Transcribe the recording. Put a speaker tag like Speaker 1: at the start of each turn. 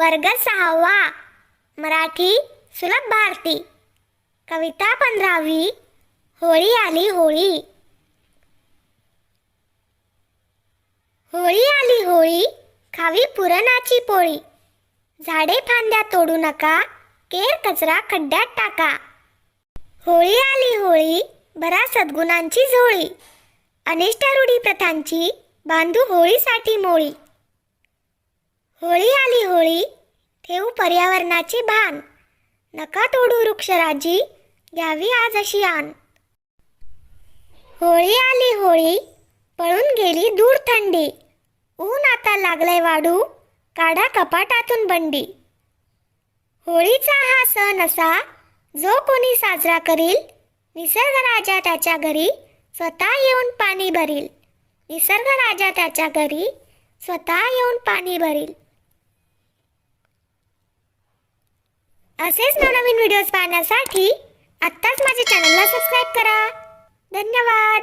Speaker 1: वर्ग सहावा. मराठी सुलभ भारती. कविता पंधरावी. होळी आली होळी. होळी आली होळी खावी पुरणाची पोळी. झाडे फांद्या तोडू नका केर कचरा खड्ड्यात टाका. होळी आली होळी भरा सद्गुणांची झोळी. अनिष्ट रूढी प्रथांची बांधू होळीसाठी मोळी. होळी आली होळी ठेवू पर्यावरणाचे भान. नका तोडू वृक्षराजी घ्यावी आज अशी आण होळी आली होळी पळून गेली दूर थंडी. ऊन आता लागलंय वाढू काढा कपाटातून बंडी. होळीचा हा सण असा जो कोणी साजरा करील निसर्ग राजा त्याच्या घरी स्वतः येऊन पाणी भरील. निसर्ग राजा त्याच्या घरी स्वतः येऊन पाणी भरील. असेच नवनवीन व्हिडिओज पाहण्यासाठी आत्ताच माझ्या चॅनलला सबस्क्राईब करा. धन्यवाद.